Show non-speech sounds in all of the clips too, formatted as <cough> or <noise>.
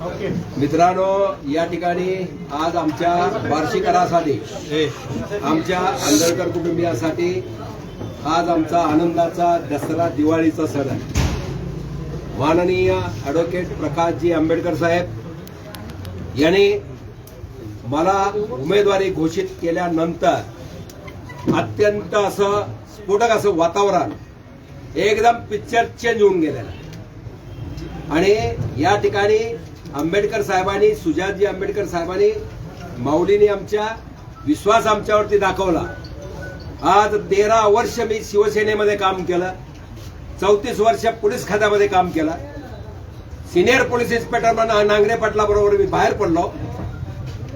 मित्रांनो या ठिकाणी आज आमच्या वार्षिकरासाठी आमच्या आंदळकर कुटुंबियासाठी आज आमचा आनंदाचा दसरा दिवाळीचा सण आहे. माननीय ॲडव्होकेट प्रकाशजी आंबेडकर साहेब यांनी मला उमेदवारी घोषित केल्यानंतर अत्यंत असं स्फोटक असं वातावरण एकदम पिक्चर चेंज होऊन गेलेलं आणि या ठिकाणी आंबेडकर साहेबांनी सुजातजी आंबेडकर साहेबांनी माऊलीने आमच्या विश्वास आमच्यावरती दाखवला. आज तेरा वर्ष मी शिवसेनेमध्ये काम केलं. चौतीस वर्ष पोलीस खात्यामध्ये काम केलं. सिनियर पोलीस इन्स्पेक्टर म्हणून नांगरे पटलाबरोबर मी बाहेर पडलो.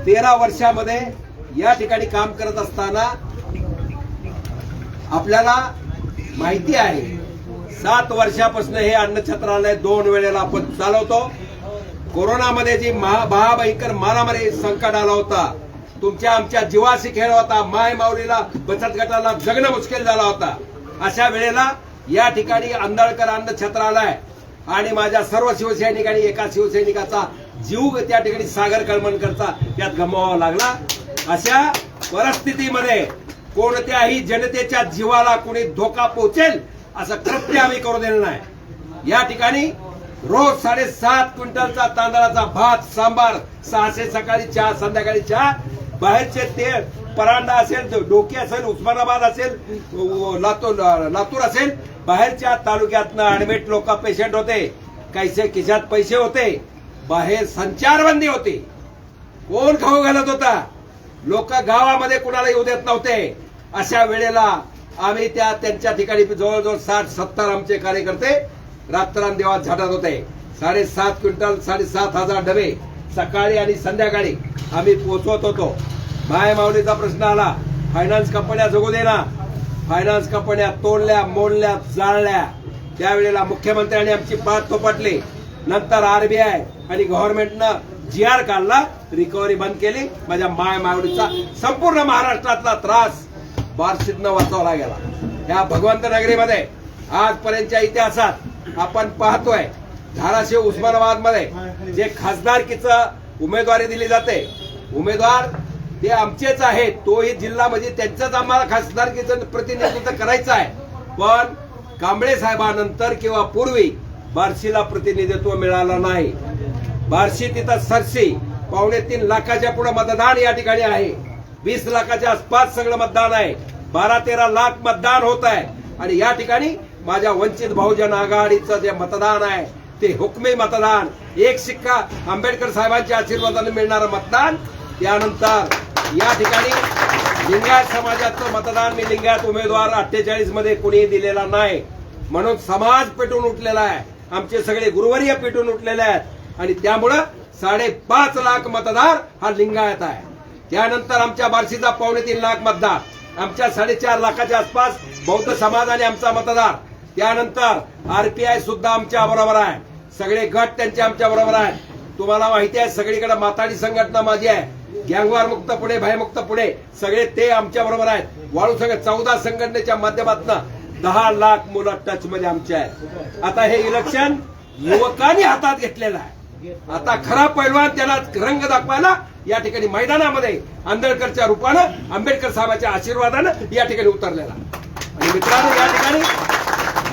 तेरा वर्षामध्ये या ठिकाणी काम करत असताना आपल्याला माहिती आहे सात वर्षापासून हे अन्नछत्रालय दोन वेळेला आपण चालवतो. कोरोनामध्ये जी महा महाभयंकर मारामारी संकट आला होता तुमच्या आमच्या जीवाशी खेळ होता माय माऊलीला बचत गटाला जगणं मुश्किल झाला होता. अशा वेळेला या ठिकाणी आंधळकर अन्न छत्रालय आणि माझ्या सर्व शिवसैनिकांनी एका शिवसैनिकाचा जीव त्या ठिकाणी सागर कळमणकरचा त्यात गमवावा लागला. अशा परिस्थितीमध्ये कोणत्याही जनतेच्या जीवाला कोणी धोका पोहोचेल असं कृत्य आम्ही करू देणार नाही. या ठिकाणी रोज साडेसात क्विंटलचा तांदळाचा भात सांबार सहाशे सकाळी चहा संध्याकाळी चहा. बाहेरचे तेल परांडा असेल डोके असेल उस्मानाबाद असेल लातूर लातूर असेल बाहेरच्या तालुक्यातनं ऍडमिट लोक पेशंट होते. कैसे खिशात पैसे होते? बाहेर संचारबंदी होती. कोण खाऊ घालत होता? लोक गावामध्ये कुणाला येऊ देत नव्हते. अशा वेळेला आम्ही त्या त्यांच्या ठिकाणी जवळजवळ साठ सत्तर आमचे कार्यकर्ते रात्रंदिवस झाडत होते. साडेसात क्विंटल साडेसात हजार डबे सकाळी आणि संध्याकाळी आम्ही पोचवत होतो. माय माऊलीचा प्रश्न आला फायनान्स कंपन्या जगू देना फायनान्स कंपन्या तोडल्या मोडल्या जाळल्या. त्यावेळेला मुख्यमंत्र्यांनी आमची पाठ थोपटली. नंतर आरबीआय आणि गव्हर्नमेंटनं जी आर काढला रिकव्हरी बंद केली. माझ्या माय मावडीचा संपूर्ण महाराष्ट्रातला त्रास बार्शीतनं वाचवला गेला. या भगवंत नगरीमध्ये आजपर्यंतच्या इतिहासात आपण पाहतोय धाराशिव उस्मानाबादमध्ये जे खासदारकीचं उमेदवारी दिली जाते. उमेदवार ते आमचेच आहेत. तोही जिल्हा म्हणजे त्यांचंच आम्हाला खासदारकीचं प्रतिनिधित्व करायचं आहे. पण कांबळे साहेबानंतर किंवा पूर्वी बार्शीला प्रतिनिधित्व मिळालं नाही. बार्शी तिथं सरशी पावणे तीन लाखाच्या पुढे मतदान या ठिकाणी आहे. वीस लाखाच्या आसपास सगळं मतदान आहे. बारा तेरा लाख मतदान होत आहे. आणि या ठिकाणी माझ्या वंचित बहुजन आघाडीचं जे मतदान आहे ते हुकमी मतदान. एक शिक्का आंबेडकर साहेबांच्या आशीर्वादाने मिळणारं मतदान. त्यानंतर या ठिकाणी लिंगायत समाजाचं मतदान मी लिंगायत उमेदवार अठ्ठेचाळीसमध्ये कुणीही दिलेला नाही. म्हणून समाज पेटून उठलेला आहे. आमचे सगळे गुरुवर्य पेटून उठलेले आहेत. आणि त्यामुळं साडेपाच लाख मतदार हा लिंगायत आहे. त्यानंतर आमच्या बार्शीचा पावणे तीन लाख मतदार. आमच्या साडेचार लाखाच्या आसपास बौद्ध समाजाने आमचा मतदार. त्यानंतर आरपीआय सुद्धा आमच्या बरोबर आहे. सगळे गट त्यांचे आमच्या बरोबर आहे तुम्हाला माहिती आहे सगळीकडे माताडी संघटना माझी आहे. गँगवार मुक्त पुणे भयमुक्त पुणे सगळे ते आमच्या बरोबर आहेत. वाळू सगळे चौदा संघटनेच्या माध्यमातून दहा लाख मुलं टच मध्ये आमचे आहेत. आता हे इलेक्शन युवकांनी हातात घेतलेलं आहे. आता खरा पैलवान त्याला रंग दाखवायला या ठिकाणी मैदानामध्ये आंबेडकरच्या रूपानं आंबेडकर साहेबांच्या आशीर्वादानं या ठिकाणी उतरलेला. आणि मित्रांनो या ठिकाणी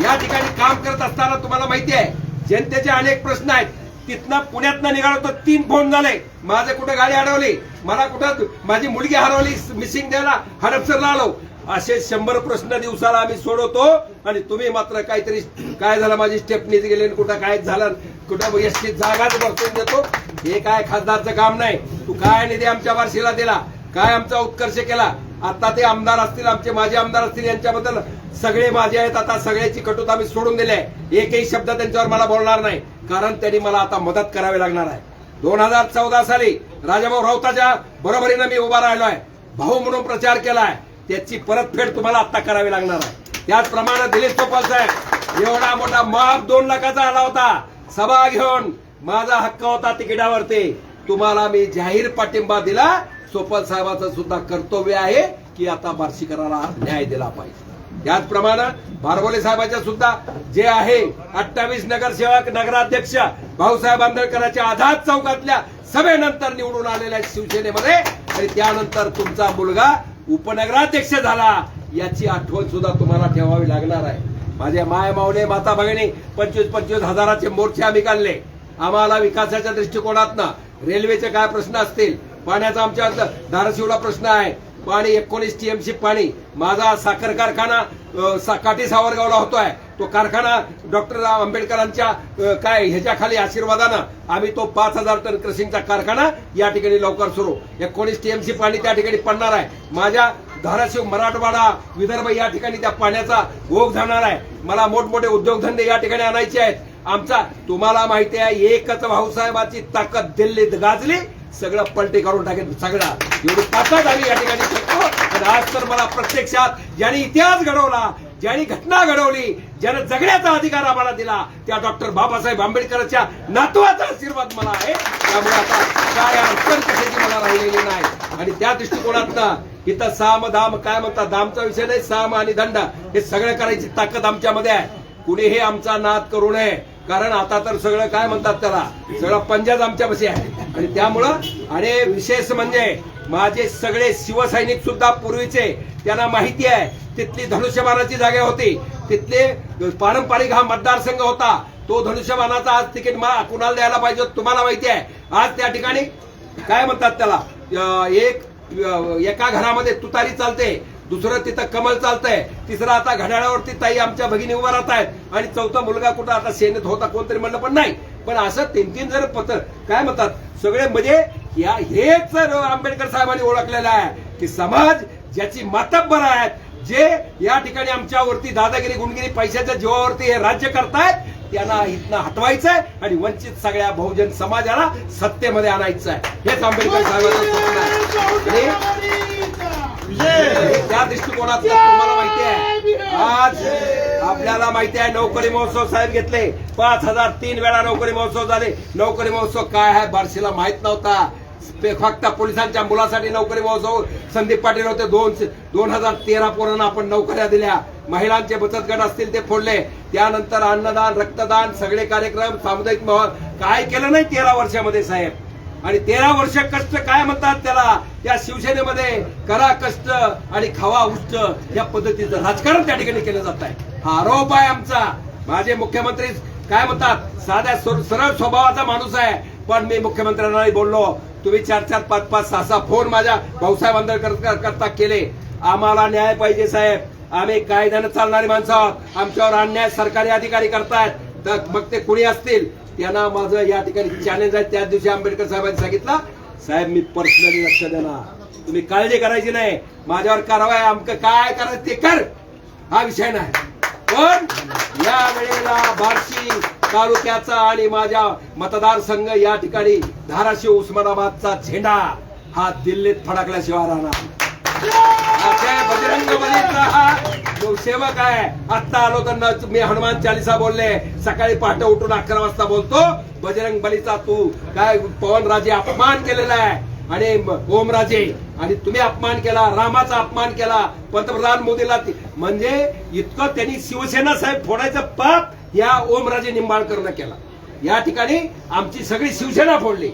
या ठिकाणी काम करत असताना तुम्हाला माहिती आहे जनतेचे अनेक प्रश्न आहेत. तिथनं पुण्यातनं निघालो तर तीन फोन झाले. माझं कुठं गाडी अडवली मला कुठं माझी मुलगी हरवली मिसिंग द्यायला हडपसरला आलो. असे शंभर प्रश्न दिवसाला आम्ही सोडवतो आणि तुम्ही मात्र काहीतरी काय झालं? माझी स्टेपनीच गेली आणि कुठं काय झालं? कुठं एसटी जागाच बसून देतो. हे काय खासदारचं काम नाही. तू काय निधी आमच्या वारशीला दिला? काय आमचा उत्कर्ष केला? आता ते आमदार असतील आमचे माजी आमदार असतील यांच्याबद्दल सगळे माझे आहेत. आता सगळ्याची कटुता मी सोडून दिली आहे. एकही शब्द त्यांच्यावर मला बोलणार नाही. कारण त्यांनी मला आता मदत करावी लागणार आहे. दोन हजार चौदा साली राजाभाऊ राऊताच्या बरोबरीनं मी उभा राहिलो आहे. भाऊ म्हणून प्रचार केलाय त्याची परतफेड तुम्हाला आता करावी लागणार आहे. त्याचप्रमाणे दिलीप सोपाल साहेब एवढा मोठा माप दोन लाखाचा आला होता. सभा घेऊन माझा हक्क होता तिकिटावरती. तुम्हाला मी जाहीर पाठिंबा दिला. सोपल साहेबाचं सुद्धा कर्तव्य आहे की आता बार्शीकराला न्याय दिला पाहिजे. त्याचप्रमाणे भारवले साहेबांच्या सुद्धा जे आहे अठ्ठावीस नगरसेवक नगराध्यक्ष भाऊसाहेब आंबेडकरांच्या आझाद चौकातल्या सभेनंतर निवडून आलेल्या शिवसेनेमध्ये. आणि त्यानंतर तुमचा मुलगा उपनगराध्यक्ष झाला याची आठवण सुद्धा तुम्हाला ठेवावी लागणार आहे. माझ्या माय मावले माता भगिनी पंचवीस पंचवीस हजाराचे मोर्चे आम्ही काढले. आम्हाला विकासाच्या दृष्टिकोनातनं रेल्वेचे काय प्रश्न असतील पाण्याचा आमच्या धाराशिवला प्रश्न आहे. पाणी एकोणीस टीएमसी पाणी. माझा साखर कारखाना सा- काठी सावरगावला होतोय. तो कारखाना डॉक्टर आंबेडकरांच्या काय ह्याच्याखाली आशीर्वादानं आम्ही तो पाच हजार टन क्रशिंगचा कारखाना या ठिकाणी लवकर सुरू. एकोणीस टीएमसी पाणी त्या ठिकाणी पडणार आहे. माझ्या धाराशिव मराठवाडा विदर्भ या ठिकाणी त्या पाण्याचा ओघ जाणार आहे. मला मोठमोठे उद्योगधंदे या ठिकाणी आणायचे आहेत. आमचा तुम्हाला माहिती आहे एकच भाऊसाहेबाची ताकद दिल्लीत गाजली. सगळं पलटे करून टाकेल सगळा. एवढी ताकद आम्ही या ठिकाणी. आज तर मला प्रत्यक्षात ज्यांनी इतिहास घडवला ज्यांनी घटना घडवली ज्यानं जगण्याचा अधिकार आम्हाला दिला त्या डॉक्टर बाबासाहेब आंबेडकरच्या नातवाचा आशीर्वाद मला आहे. त्यामुळे आता काय अडचण कशाची मला राहिलेली नाही. आणि त्या दृष्टिकोनातनं इथं साम दाम काय म्हणतात दामचा विषय नाही साम आणि दंड हे सगळं करायची ताकद आमच्यामध्ये आहे. कुणीही आमचा नाद करू नये. कारण आता तर सगळं काय म्हणतात त्याला? सगळं पंजाब आमच्यापाशी आहे. आणि त्यामुळं आणि विशेष म्हणजे माझे सगळे शिवसैनिक सुद्धा पूर्वीचे त्यांना माहिती आहे तिथली धनुष्यबाणाची जागा होती. तिथले पारंपरिक हा मतदारसंघ होता. तो धनुष्यबाणाचा आज तिकीट मला कुणाला द्यायला पाहिजे तुम्हाला माहिती आहे. आज त्या ठिकाणी काय म्हणतात त्याला एक एका घरामध्ये तुतारी चालते दुसरं तिथं कमल चालतंय तिसरं आता घड्याळावरती ताई आमच्या भगिनी उभा राहत आहेत आणि चौथा मुलगा कुठं आता सेनेत होता कोणतरी म्हणलं पण नाही. पण असं तीन तीन जर पत्र काय म्हणतात? सगळे म्हणजे या हेच आंबेडकर साहेबांनी ओळखलेलं आहे की समाज ज्याची मातब्बर आहेत जे या ठिकाणी आमच्यावरती दादागिरी गुणगिरी पैशाच्या जीवावरती हे राज्य करतायत त्यांना इथनं हटवायचंय आणि वंचित सगळ्या बहुजन समाजाला सत्तेमध्ये आणायचं आहे हेच आंबेडकर साहेबांचं त्या दृष्टिकोनात तुम्हाला माहिती आहे. आज आपल्याला माहिती आहे नोकरी महोत्सव साहेब घेतले. पाच हजार तीन वेळा नोकरी महोत्सव झाले. नोकरी महोत्सव काय आहे बार्शीला माहीत नव्हता. फक्त पोलिसांच्या मुलासाठी नोकरी महोत्सव. संदीप पाटील होते दोन दोन हजार तेरा पोरांना आपण नोकऱ्या दिल्या. महिलांचे बचत गट असतील ते फोडले. त्यानंतर अन्नदान रक्तदान सगळे कार्यक्रम सामुदायिक महोत्सव. काय केलं नाही तेरा वर्षामध्ये साहेब? आणि तेरा वर्ष कष्ट काय म्हणतात त्याला? त्या शिवसेनेमध्ये करा कष्ट आणि खावा उष्ट या पद्धतीचं राजकारण त्या ठिकाणी केलं जात आहे. हा आरोप आहे आमचा. माझे मुख्यमंत्री काय म्हणतात? साध्या सरळ स्वभावाचा माणूस आहे. पण मी मुख्यमंत्र्यांना बोललो. तुम्ही चार चार पाच पाच सहा सहा फोन माझ्या भाऊसाहेब आंदळकर करता केले. आम्हाला न्याय पाहिजे साहेब. आम्ही कायद्यानं चालणारी माणसं आहोत. आमच्यावर अन्याय सरकारी अधिकारी करतायत. तर मग ते कुणी असतील? त्यांना माझं या ठिकाणी चॅलेंज आहे. त्याच दिवशी आंबेडकर साहेबांनी सांगितलं साहेब मी पर्सनली लक्ष देणार. तुम्ही काळजी करायची नाही. माझ्यावर कारवाई आमक काय करायचं ते कर. हा विषय नाही. पण या वेळेला बार्शी तालुक्याचा आणि माझ्या मतदारसंघ या ठिकाणी धाराशिव उस्मानाबादचा झेंडा हा दिल्लीत फडकल्याशिवाय राहणार. बजरंग बलीचा हा. जो सेवक आहे. आत्ता आलो तर मी हनुमान चालिसा बोलले. सकाळी पहाटे उठून अकरा वाजता बोलतो. बजरंग बलीचा तू काय पवनराजे अपमान केलेला आहे. आणि ओमराजे आणि तुम्ही अपमान केला रामाचा अपमान केला पंतप्रधान मोदीला म्हणजे इतकं त्यांनी शिवसेना साहेब फोडायचं पाप या ओमराजे निंबाळकरनं केला. या ठिकाणी आमची सगळी शिवसेना फोडली.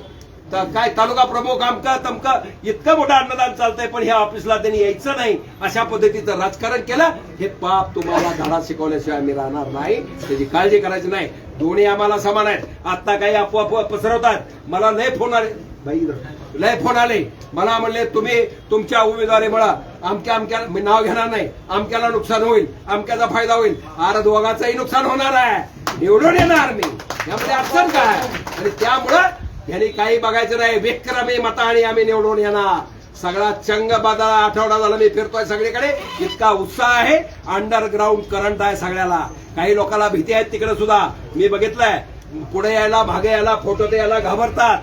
तर काय तालुका प्रमुख आमका तमका इतकं मोठं अन्नदान चालतंय पण ह्या ऑफिसला त्यांनी यायचं नाही. अशा पद्धतीचं राजकारण केलं. हे पाप तुम्हाला धडा शिकवल्याशिवाय आम्ही राहणार नाही. त्याची काळजी करायची नाही. दोन्ही आम्हाला समान आहेत. आता काही अफवा पसरवतात. मला नाही फोन आले. भाई लय फोन आले. मला म्हणले तुम्ही तुमच्या उमेदवारीमुळे आमक्या आमक्या मी नाव घेणार नाही. आमक्याला नुकसान होईल. आमक्याचा फायदा होईल. आर दोघांचाही नुकसान होणार आहे. निवडून येणार मी. यामध्ये अडचण काय आणि त्यामुळं यांनी काही बघायचं नाही. विक्रमी मताने आम्ही निवडून येणार. सगळा चंग बाजार आठवडा झाला. मी फिरतोय सगळीकडे. इतका उत्साह आहे. अंडरग्राऊंड करंट आहे सगळ्याला. काही लोकांना भीती आहे तिकडे सुद्धा. मी बघितलंय. पुढे यायला मागे यायला फोटो ते यायला घाबरतात.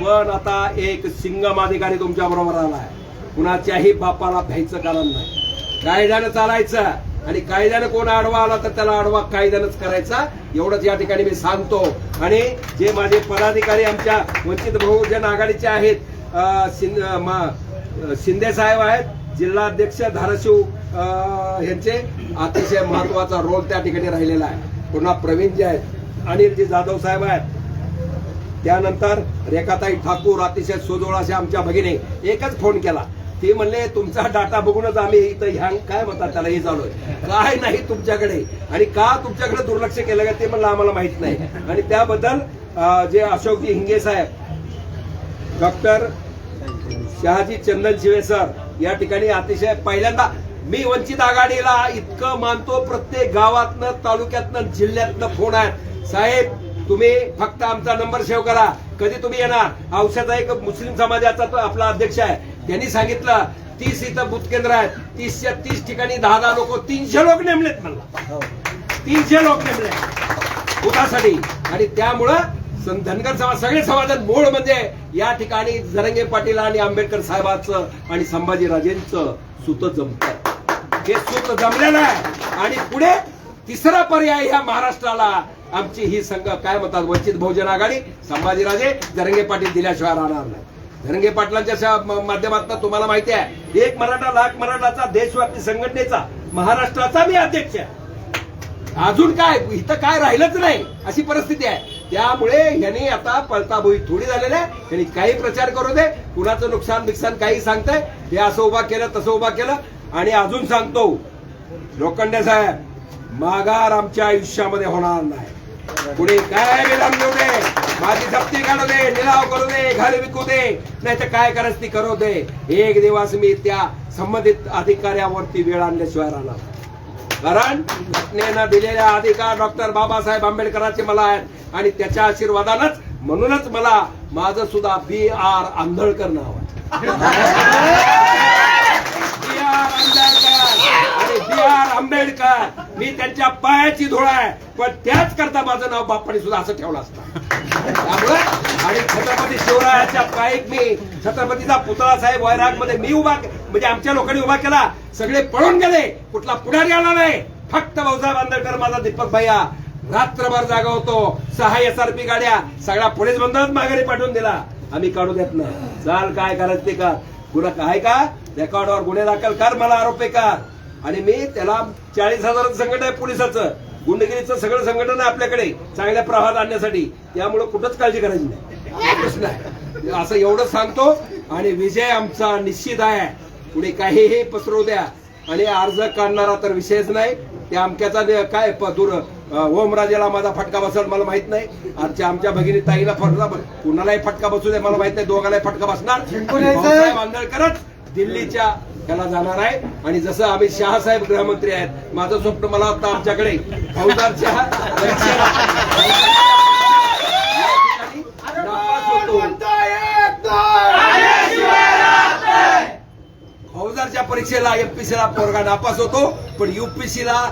पण आता एक सिंगम अधिकारी तुमच्या बरोबर आहे कुणाच्याही बापाला भ्यायचं कारण नाही. कायद्यानं चालायचं आणि कायद्यानं कोण आडवा आला तर त्याला आडवा कायद्यानंच करायचा. एवढंच या ठिकाणी मी सांगतो. आणि जे माझे पदाधिकारी आमच्या वंचित बहुजन आघाडीचे आहेत मा- शिंदे साहेब आहेत जिल्हाध्यक्ष धाराशिव यांचे अतिशय महत्त्वाचा रोल त्या ठिकाणी राहिलेला आहे. पुन्हा प्रवीण जे आहेत अनिलजी जाधव साहेब आहेत त्यानंतर रेखाताई ठाकूर अतिशय सोजवळ अशा आमच्या भगिनी एकच फोन केला. ती म्हणले तुमचा डाटा बघूनच आम्ही इथं ह्या काय म्हणतात त्याला हे चालू आहे. काय नाही तुमच्याकडे. आणि का तुमच्याकडे दुर्लक्ष केलं का ते म्हणलं आम्हाला माहीत नाही. आणि त्याबद्दल जे अशोकजी हिंगे साहेब डॉक्टर शहाजी चंदन शिवे सर या ठिकाणी अतिशय पहिल्यांदा मी वंचित आघाडीला इतकं मानतो प्रत्येक गावातनं तालुक्यातनं जिल्ह्यातनं फोन आहेत. साहेब तुम्ही फक्त आमचा नंबर सेव्ह करा. कधी तुम्ही येणार? औषधा एक मुस्लिम समाजाचा तो आपला अध्यक्ष आहे. त्यांनी सांगितलं तीस इथं बूथ केंद्र आहेत. तीसच्या तीस ठिकाणी दहा दहा लोक तीनशे लोक नेमलेत मला तीनशे लोक नेमले बुथासाठी आणि त्यामुळं धनगर समाज सगळे समाजात मूळ म्हणजे या ठिकाणी जरंगे पाटील आणि आंबेडकर साहेबांचं आणि संभाजीराजेंचं सुत जमत हे सुत जमलेलं आहे. आणि पुढे तिसरा पर्याय ह्या महाराष्ट्राला आमची ही संघ काय म्हणतात वंचित बहुजन आघाडी संभाजीराजे धरंगे पाटील दिल्याशिवाय राहणार नाही. धरंगे पाटलांच्या माध्यमातून तुम्हाला माहिती आहे एक मराठा लाख मराठाचा देशव्यापी संघटनेचा महाराष्ट्राचा मी अध्यक्ष अजून काय इथं काय राहिलंच नाही अशी परिस्थिती आहे. त्यामुळे यांनी आता पळताभोई थोडी झालेली आहे. त्यांनी काही प्रचार करू दे कुणाचं नुकसान बिकसान काही सांगतंय हे असं उभा केलं तसं उभा केलं. आणि अजून सांगतो लोखंडे साहेब माघार आमच्या आयुष्यामध्ये होणार नाही. पुढे काय विराम घेऊ दे माझी जप्ती काढू दे निलाव करू दे घर विकू दे नाही तर काय करायचं ती करू दे. एक दिवस मी त्या संबंधित अधिकाऱ्यावरती वेळ आणल्याशिवाय राहणार कारण घटनेनं दिलेल्या अधिकार डॉक्टर बाबासाहेब आंबेडकरांचे मला आहेत. आणि त्याच्या आशीर्वादानंच म्हणूनच मला माझं सुद्धा बी आर आंधळकर नाव आहे. बी आर आणि आर आंबेडकर. मी त्यांच्या पायाची धुळा आहे. पण त्याच करता माझं नाव बाप्पाने सुद्धा असं ठेवलं असतं. त्यामुळं आणि छत्रपती शिवरायाच्या पायीक मी छत्रपतीचा पुतळा साहेब वैरागमध्ये मी उभा म्हणजे आमच्या लोकांनी उभा केला. सगळे पळून गेले. कुठला पुढारी आला नाही. फक्त भाऊसाहेब आंबेडकर माझा दीपक भैया. रात्रभर जागा होतो. सहा एस आर पी गाड्या. सगळ्या पोलीस बंदच माघारी पाठवून दिला. आम्ही काढू देत नाही. चाल काय करायचं ते कर. गुन्हा काय का? रेकॉर्डवर गुन्हे दाखल कर मला आरोपी कर. आणि मी त्याला चाळीस हजाराचं संकट आहे पोलिसाचं. गुंडगिरीचं सगळं संघटन आहे आपल्याकडे. चांगल्या प्रवाहात आणण्यासाठी. त्यामुळे कुठंच काळजी करायची नाही. असं एवढं सांगतो. आणि विजय आमचा निश्चित आहे. पुढे काहीही पसरवू द्या. आणि अर्ज काढणारा तर विषयच नाही. त्या अमक्याचा काय दूर ओमराजेला माझा फटका बसेल मला माहीत नाही. आमच्या आमच्या भगिनी ताईला फटका कुणालाही फटका बसू दे मला माहीत नाही. दोघांनाही फटका बसणार. यायचंय. दिल्लीच्या त्याला जाणार आहे आणि जसं अमित शहा साहेब गृहमंत्री आहेत माझं स्वप्न मला वाटतं आमच्याकडे <laughs> फौजदारच्या परीक्षेला-. फौजदारच्या एमपीसीला पोरगा नापास होतो पण युपीसीला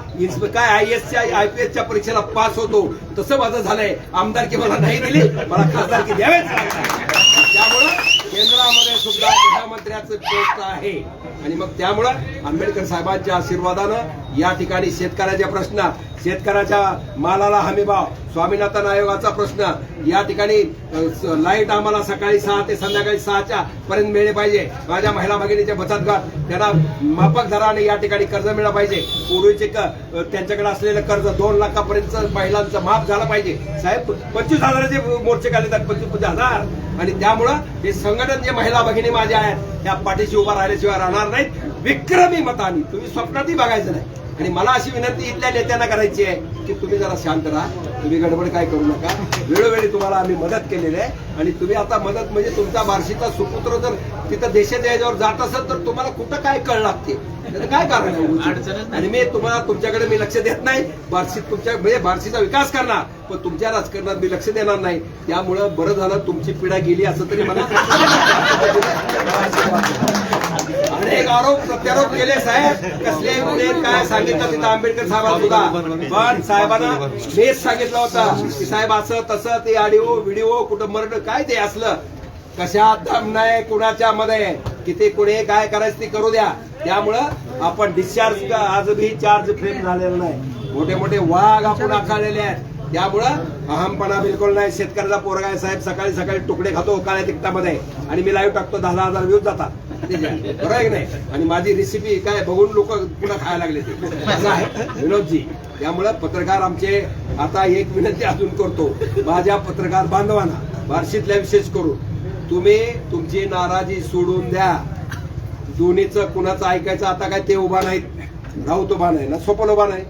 काय आय एसच्या आय पी एसच्या परीक्षेला पास होतो तसं माझं झालंय आमदारकी मला नाही दिली मला खासदारकी द्यावेच लागणार. त्यामुळं केंद्रामध्ये सुद्धा गृहमंत्र्याचं पोस्ट आहे. आणि मग त्यामुळं आंबेडकर साहेबांच्या आशीर्वादानं या ठिकाणी शेतकऱ्याचे प्रश्न शेतकऱ्याच्या मालाला हमीभाव स्वामीनाथन आयोगाचा प्रश्न. या ठिकाणी लाइट आम्हाला सकाळी सहा ते संध्याकाळी सहाच्या पर्यंत मिळले पाहिजे. माझ्या महिला भगिनीचे बचत गट त्यांना माफक दराने या ठिकाणी कर्ज मिळालं पाहिजे. पूर्वीचे क- त्यांच्याकडे असलेलं कर्ज दोन लाखापर्यंत महिलांचं माफ झालं पाहिजे. साहेब पंचवीस हजाराचे मोर्चे काढले तर पंचवीस पंचवीस हजार. आणि त्यामुळं हे संघटन जे महिला भगिनी माझ्या आहेत त्या पाठीशी उभा राहिल्याशिवाय राहणार नाहीत. विक्रमी मतानी तुम्ही स्वप्नातही बघायचं नाही. आणि मला अशी विनंती इथल्या नेत्यांना करायची आहे की तुम्ही जरा शांत राहा. तुम्ही गडबड काय करू नका. वेळोवेळी तुम्हाला आम्ही मदत केलेली आहे. आणि तुम्ही आता मदत म्हणजे तुमचा बार्शीचा सुपुत्र जर तिथं देशाच्या याच्यावर जात असेल तर तुम्हाला कुठं काय कळ लागते? काय कारण आहे? आणि मी तुम्हाला तुमच्याकडे मी लक्ष देत नाही. बार्शीत तुमच्या म्हणजे बार्शीचा विकास करणार. पण तुमच्या राजकारणात मी लक्ष देणार नाही. त्यामुळं बरं झालं तुमची पिढा गेली असं तरी मला <laughs> अनेक आरोप प्रत्यारोप केले साहेब. कसले गुन्हे काय सांगितलं तिथं आंबेडकर साहेबांना सुद्धा. पण साहेबांना हेच सांगितलं होतं की साहेब असं तसं ते आडिओ व्हिडिओ कुठं मरण काय ते असलं? कशात दम नाही कुणाच्या मध्ये? किती कुणी काय करायचं ते करू द्या. त्यामुळं आपण डिस्चार्ज आजही चार्ज फ्रेम झालेला नाही. मोठे मोठे वाघ आपण आखाळलेले आहेत. त्यामुळं अहमपणा बिलकुल नाही. शेतकऱ्याचा पोरगा आहे साहेब. सकाळी सकाळी तुकडे खातो काळ्या तिकटामध्ये आणि मी लाईव्ह टाकतो दहा हजार व्ह्यूज जातात. बरोबर आहे की नाही? आणि माझी रेसिपी काय बघून लोक पुन्हा खायला लागले ते. असं आहे. विनोदजी त्यामुळं पत्रकार आमचे आता एक विनंती अजून करतो. माझ्या पत्रकार बांधवांना बार्शीतल्या विशेष करून तुम्ही तुमची नाराजी सोडून द्या. दोन्हीचं कुणाचं ऐकायचं आता काय ते उभा नाहीत. राऊत उभा नाही ना सोपन उभा नाही.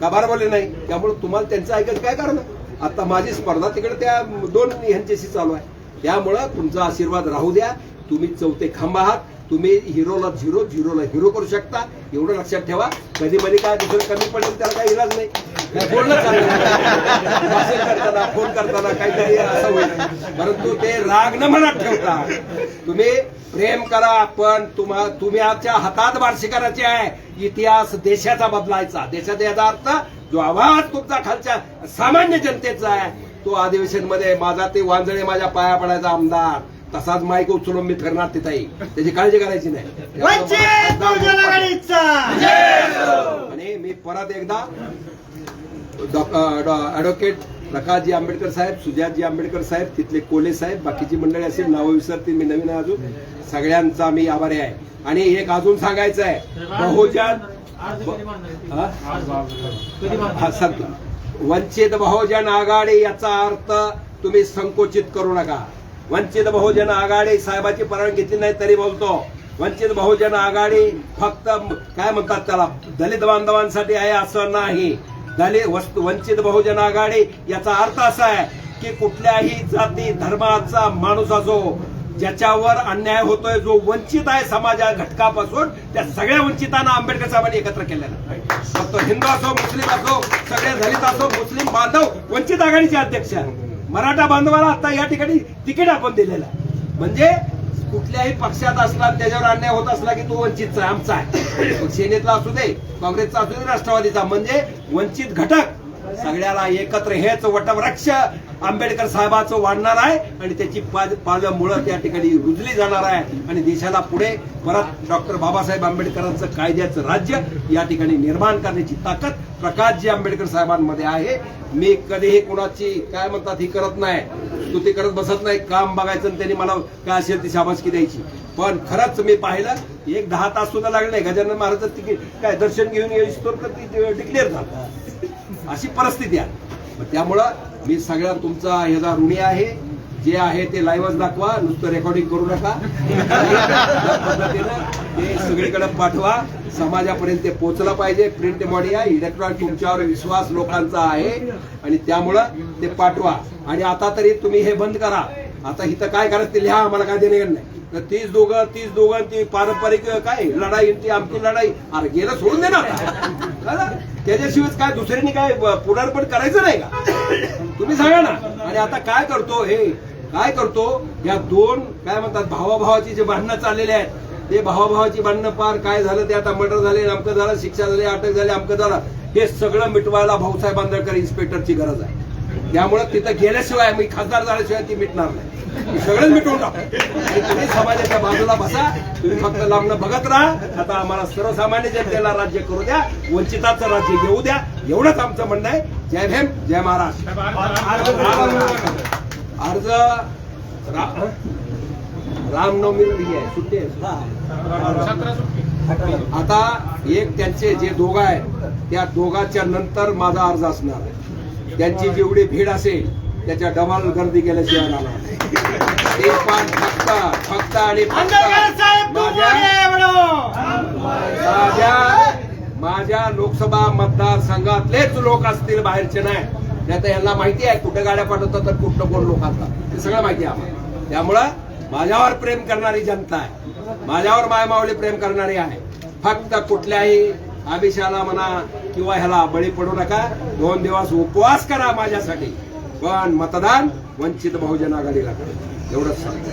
का बोलले नाही? त्यामुळे तुम्हाला त्यांचं ऐकायचं काय कारण? आता माझी स्पर्धा तिकडे त्या दोन ह्यांच्याशी चालू आहे. त्यामुळं तुमचा आशीर्वाद राहू द्या. तुम्ही चौथे खांब आहात. तुम्ही हिरोला झिरो झिरोला हिरो करू शकता. एवढं लक्षात ठेवा. कधी मध्ये काय दुसरं कमी पडेल त्याला काही इलाज नाही. बोलणं करताना फोन करताना काहीतरी असं होईल. परंतु ते राग न मनात ठेवता तुम्ही प्रेम करा पण तुम्हा तुम्ही आजच्या हातात बारशी करायची आहे. इतिहास देशाचा बदलायचा. देशाचा याचा अर्थ जो आवाज तुमचा खालच्या सामान्य जनतेचा आहे तो अधिवेशनमध्ये माझा ते वांजळे माझ्या पाया पडायचा आमदार. तसाच माईक उचलून मी फिरणार तिथेही. त्याची काळजी करायची नाही. आणि मी परत एकदा ऍडव्होकेट प्रकाशजी आंबेडकर साहेब सुजातजी आंबेडकर साहेब तिथले कोले साहेब बाकीची मंडळी असेल नावं विसरतील मी नवीन आहे अजून. सगळ्यांचा मी आभारी आहे. आणि एक अजून सांगायचं आहे. बहुजन सांगतो. वंचित बहुजन आघाडी याचा अर्थ तुम्ही संकोचित करू नका. वंचित बहुजन आघाडी साहेबाची परवानगी घेतली नाही तरी बोलतो. वंचित बहुजन आघाडी फक्त काय म्हणतात त्याला? दलित बांधवांसाठी आहे असं नाही. दलित वस्तू वंचित बहुजन आघाडी याचा अर्थ असा आहे की कुठल्याही जाती धर्माचा माणूस असो ज्याच्यावर अन्याय होतोय जो वंचित आहे समाजा घटकापासून त्या सगळ्या वंचितांना आंबेडकर साहेबांनी एकत्र केलेलं फक्त हिंदू असो मुस्लिम असो सगळे दलित असो मुस्लिम बांधव वंचित आघाडीचे अध्यक्ष आहे. मराठा बांधवाला आता या ठिकाणी तिकीट आपण दिलेलं आहे. म्हणजे कुठल्याही पक्षात असला त्याच्यावर अन्याय होत असला की तो वंचितचा आमचा आहे. सेनेतला असू दे काँग्रेसचा असू दे राष्ट्रवादीचा. म्हणजे वंचित घटक सगळ्याला एकत्र हेच वटवृक्ष आंबेडकर साहेबाचं वाढणार आहे आणि त्याची पाज मुळं त्या ठिकाणी रुजली जाणार आहे. आणि देशाला पुढे परत डॉक्टर बाबासाहेब आंबेडकरांचं कायद्याचं राज्य या ठिकाणी निर्माण करण्याची ताकद प्रकाशजी आंबेडकर साहेबांमध्ये आहे. मी कधीही कोणाची काय म्हणतात ही करत नाही. स्तुती करत बसत नाही. काम बघायचं आणि त्यांनी मला काय असेल ती शाबासकी द्यायची. पण खरंच मी पाहिलं एक दहा तास सुद्धा लागले नाही. गजानन महाराजचं तिकीट काय दर्शन घेऊन येईस तर ती डिक्लेअर झालं अशी परिस्थिती आहे. त्यामुळं मी सगळ्या तुमचा ह्याचा ऋणी आहे. जे आहे ते लाईव्हच दाखवा नुसतं रेकॉर्डिंग करू नका. पद्धतीनं ते सगळीकडे पाठवा समाजापर्यंत ते पोहोचलं पाहिजे. प्रिंट मीडिया इलेक्ट्रॉनिक तुमच्यावर विश्वास लोकांचा आहे. आणि त्यामुळं ते पाठवा. आणि आता तरी तुम्ही हे बंद करा. आता इथं काय करायचं ते लिहा आम्हाला काय देणे नाही. तर तीस दोघं तीस दोघं ती पारंपरिक काय? लढाई ती आमची लढाई. अरे गेलं सोडून दे ना? त्याच्याशिवाय काय दुसऱ्यांनी काय पुनर्पण करायचं नाही का? तुम्ही सांगा ना. आणि आता काय करतो हे? काय करतो? या दोन काय म्हणतात भावाभावाची जे भांडणं चाललेले आहेत ते भावाभावाची भांडणं पार काय झालं ते आता मर्डर झाले अमकं झालं शिक्षा झाली अटक झाली अमकं झालं हे सगळं मिटवायला भाऊसाहेब आंबेडकर इन्स्पेक्टरची गरज आहे. त्यामुळे तिथं गेल्याशिवाय मी खासदार झाल्याशिवाय ती मिटणार नाही. मी सगळंच मिटवून टाकतो तुम्ही समाजाच्या बाजूला बसा. तुम्ही फक्त लांबणं बघत राहा. आता आम्हाला सर्वसामान्य जनतेला राज्य करू द्या. वंचिताचं राज्य घेऊ द्या. एवढंच आमचं म्हणणं आहे. जय भीम जय महाराष्ट्र. अर्ज रामनवमी आहे. सुट्टी आहे. आता एक त्यांचे जे दोघं आहेत त्या दोघांच्या नंतर माझा अर्ज असणार आहे. त्यांची जेवढी भीड असेल त्याच्या डबल गर्दी केल्याशिवाय राहणार. ते पण फक्त फक्त आणि माझ्या. माझ्या माझ्या लोकसभा मतदारसंघातलेच लोक असतील बाहेरचे नाही. नाही तर यांना माहिती आहे कुठं गाड्या पाठवतात तर कुठलं कोण लोक असतात ते सगळं माहिती आहे आम्हाला. त्यामुळं माझ्यावर प्रेम करणारी जनता आहे. माझ्यावर मायमावली प्रेम करणारी आहे. फक्त कुठल्याही आमिषाला म्हणा किंवा ह्याला बळी पडू नका. दोन दिवस उपवास करा माझ्यासाठी. पण मतदान वंचित बहुजन आघाडीला करा. एवढंच सांगतो.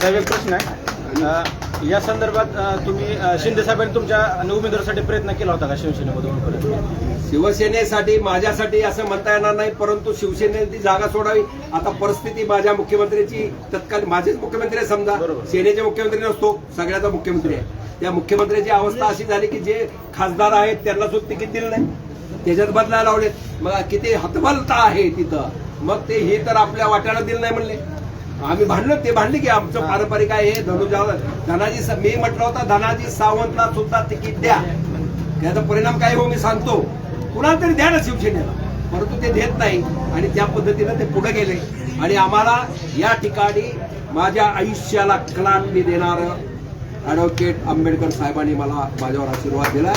साहेब एक प्रश्न आहे. या संदर्भात तुम्ही शिंदे साहेबांनी तुमच्या उमेदवारासाठी प्रयत्न केला होता का शिवसेनेमधून? शिवसेनेसाठी माझ्यासाठी असं म्हणता येणार नाही परंतु शिवसेनेने ती जागा सोडावी. आता परिस्थिती माझ्या मुख्यमंत्र्यांची तत्कालीन माझेच मुख्यमंत्री आहे समजा. सेनेचे मुख्यमंत्री नसतो सगळ्याचा मुख्यमंत्री आहे. त्या मुख्यमंत्र्याची अवस्था अशी झाली की जे खासदार आहेत त्यांना सुद्धा तिकीट दिलं नाही. त्याच्यात बदलायला लावलेत. मग किती हतबलता आहे तिथं. मग ते हे तर आपल्या वाट्याला दिलं नाही म्हणले. आम्ही भांडलो ते भांडले की आमचं पारंपरिक आहे हे धनुजा धनाजी मी म्हटलं होतं धनाजी सावंतला सुद्धा तिकीट द्या. त्याचा परिणाम काय हो मी सांगतो. कुणाला तरी द्या ना शिवसेनेला. परंतु ते देत नाही. आणि त्या पद्धतीनं ते पुढे गेले. आणि आम्हाला या ठिकाणी माझ्या आयुष्याला कलांनी देणार. ऍडव्होकेट आंबेडकर साहेबांनी मला माझ्यावर आशीर्वाद दिला.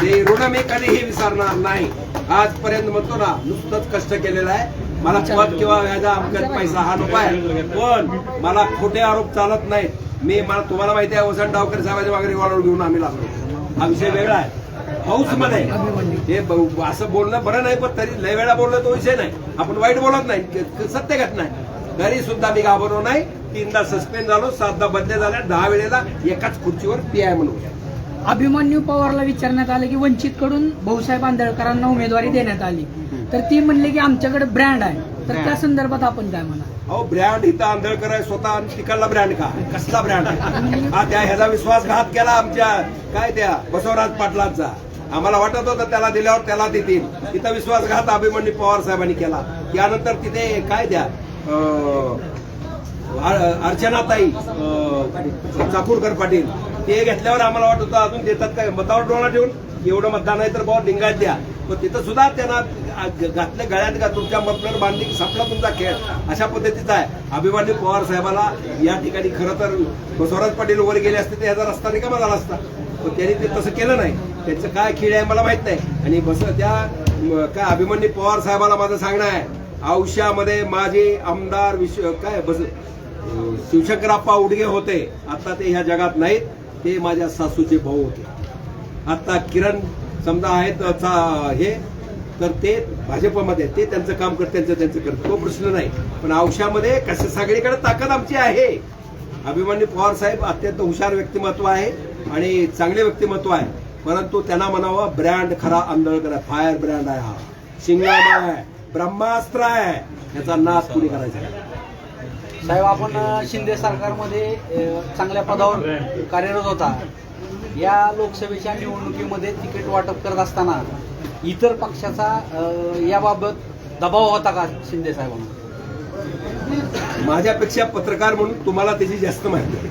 ते ऋण मी कधीही विसरणार नाही. आजपर्यंत म्हणतो ना नुसतंच कष्ट केलेलं आहे. मला पद किंवा व्याजा अमक्यात पैसा हा नको आहे. पण मला खोटे आरोप चालत नाहीत. मी मला तुम्हाला माहिती आहे वसंत डावकर साहेबांच्या मागे रिव्हॉल्वर घेऊन आम्ही लागलो. हा विषय वेगळा आहे. हाऊसमध्ये हे असं बोलणं बरं नाही पण तरी लय वेळा बोलणं तो विषय नाही. आपण वाईट बोलत नाही. सत्य घटना आहे. तरी सुद्धा मी घाबरलो नाही. तीनदा सस्पेंड झालो सातदा बदल्या झाल्या दहा वेळेला एकाच खुर्चीवर पी आय म्हणून. अभिमन्यू पवारला विचारण्यात आलं की वंचित कडून भाऊसाहेब आंदळकरांना उमेदवारी देण्यात आली. तर ती म्हणले की आमच्याकडे ब्रँड आहे. तर त्या संदर्भात आपण काय म्हणा अहो ब्रँड इथं आंधळकर आहे स्वतः आणि तिकडला ब्रँड का? कसला ब्रँड आहे? हा त्या ह्याचा विश्वासघात केला आमच्या काय त्या बसवराज पाटलांचा. आम्हाला वाटत होतं त्याला दिल्यावर त्याला देतील. तिथं विश्वासघात अभिमन्यू पवार साहेबांनी केला. त्यानंतर तिथे काय द्या अर्चनाताई चाकूरकर पाटील ते घेतल्यावर आम्हाला वाटत होतं अजून देतात काय? मतावर डोळा ठेवून? एवढं मतदान आहे तर बाबा लिंगायत द्या. पण तिथं सुद्धा त्यांना घातलं गळ्यात का तुमच्या मतदार बांधली सापला संपला तुमचा खेळ. अशा पद्धतीचा आहे. अभिमान्य पवार साहेबाला या ठिकाणी खरं तर बसवराज पाटील वर गेले असते तर याचा रस्ता रिकामा झाला असता? पण त्यांनी ते तसं केलं नाही. त्यांचं काय खेळ आहे मला माहीत नाही. आणि बस त्या काय अभिमन्यू पवार साहेबाला माझं सांगणं आहे. औष्यामध्ये माझे आमदार विश्व काय बस शिवशंकरप्पा उडगे होते. आता ते ह्या जगात नाहीत. ते माझ्या सासूचे भाऊ होते. आता किरण समजा आहेत चा- हे तर ते भाजपमध्ये ते त्यांचं काम करत त्यांचं त्यांचं करत. तो प्रश्न नाही. पण औषामध्ये कसं सगळीकडे ताकद आमची आहे. अभिमन्यू पवार साहेब अत्यंत हुशार व्यक्तिमत्व आहे आणि चांगले व्यक्तिमत्व आहे. परंतु त्यांना म्हणावं ब्रँड खरा आंदोलकर आहे फायर ब्रँड आहे हा. शिंगामा आहे. ब्रह्मास्त्र आहे. याचा नाश कुणी करायचा? आहे साहेब आपण शिंदे सरकारमध्ये चांगल्या पदावर कार्यरत होता. या लोकसभेच्या निवडणुकीमध्ये तिकीट वाटप करत असताना इतर पक्षाचा याबाबत दबाव होता का शिंदे साहेबांना माझ्यापेक्षा पत्रकार म्हणून तुम्हाला त्याची जास्त माहिती आहे.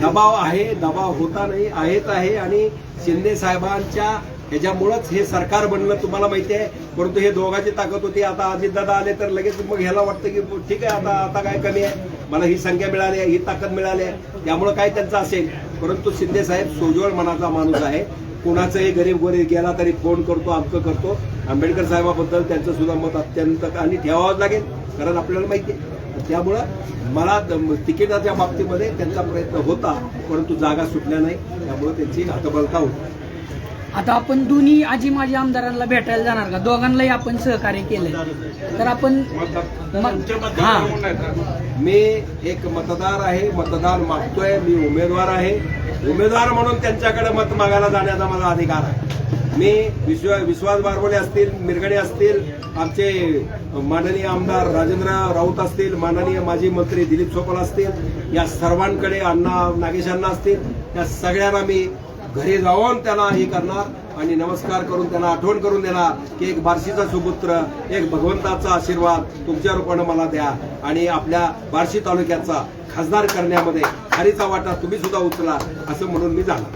दबाव आहे दबाव होता नाही आहेच आहे आणि शिंदे साहेबांच्या ह्याच्यामुळंच हे सरकार बनलं तुम्हाला माहिती आहे. परंतु हे दोघांची ताकद होती. आता अजितदादा आले तर लगेच मग ह्याला वाटतं की ठीक आहे आता आता काय कमी आहे? मला ही संख्या मिळाली आहे ही ताकद मिळाली आहे. त्यामुळं काय त्यांचं असेल? परंतु शिंदे साहेब सोजवळ मनाचा माणूस आहे. कुणाचंही गरीब गरीब गेला तरी फोन करतो आमचं करतो. आंबेडकर साहेबाबद्दल त्यांचं सुद्धा मत अत्यंत आणि ठेवावंच लागेल कारण आपल्याला माहिती आहे. त्यामुळं मला द- तिकिटाच्या बाबतीमध्ये त्यांचा प्रयत्न होता परंतु जागा सुटल्या नाही. त्यामुळं त्यांची हातबलता होती. आता आपण दोन्ही आजी माझी आमदारांना भेटायला जाणार का? दोघांनाही आपण सहकार्य केलंय. तर आपण हा. मी एक मतदार आहे मतदान मागतोय मी उमेदवार आहे. उमेदवार म्हणून त्यांच्याकडे मत मागायला जाण्याचा माझा अधिकार आहे. मी विश्व विश्वास बारबोले असतील मिरगडे असतील आमचे माननीय आमदार राजेंद्र राऊत असतील माननीय माजी मंत्री दिलीप सोपल असतील या सर्वांकडे अण्णा नागेशांना असतील या सगळ्यांना मी घरी जाऊन त्यांना हे करणार आणि नमस्कार करून त्यांना आठवण करून देणार की एक बार्शीचा सुपुत्र एक भगवंताचा आशीर्वाद तुमच्या रूपानं मला द्या. आणि आपल्या बार्शी तालुक्याचा खासदार करण्यामध्ये खारीचा वाटा तुम्ही सुद्धा उचला असं म्हणून मी जाणार.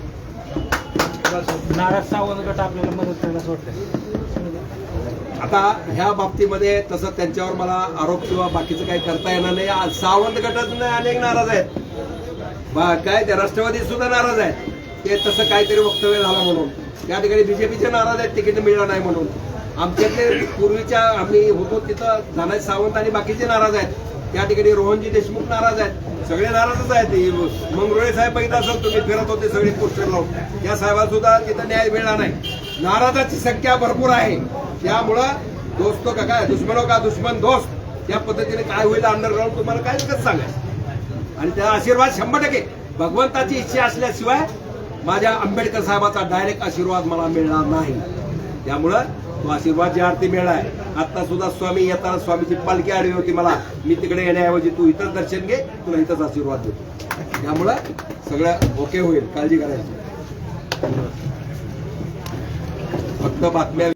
नाराज सावंत गट आपल्याला मदत वाटतं आता ह्या बाबतीमध्ये तसं त्यांच्यावर मला आरोप किंवा बाकीचं काही करता येणार नाही. आज सावंत गटात अनेक नाराज आहेत. काय ते राष्ट्रवादी सुद्धा नाराज आहेत. ते तसं काहीतरी वक्तव्य झालं म्हणून. त्या ठिकाणी बीजेपीचे नाराज आहेत तिकीट मिळणार नाही म्हणून. आमच्यातले पूर्वीच्या आम्ही होतो तिथं धनाजी सावंत आणि बाकीचे नाराज आहेत. त्या ठिकाणी रोहनजी देशमुख नाराज आहेत. सगळे नाराजच आहेत. मंगरुळे साहेब बघितलं असेल तुम्ही फिरत होते सगळे पोस्टर लावून. त्या साहेबांना सुद्धा तिथं न्याय मिळणार नाही. नाराजाची संख्या भरपूर आहे. त्यामुळं दोस्त का काय दुश्मनो हो का दुश्मन दोस्त या पद्धतीने काय होईल अंडरग्राऊंड तुम्हाला काय कसं सांगायचं? आणि त्याचा आशीर्वाद शंभर टक्के. भगवंताची इच्छा असल्याशिवाय माझ्या आंबेडकर साहेबाचा डायरेक्ट आशीर्वाद मला मिळणार नाही. त्यामुळं तो आशीर्वाद ज्या अर्थी मिळालाय आता सुद्धा स्वामी येताना स्वामीची पालखी आडवी होती मला. मी तिकडे येण्याऐवजी तू इथंच दर्शन घे तुला इथंच आशीर्वाद देतो. त्यामुळं सगळं ओके होईल काळजी करायची. फक्त बातम्या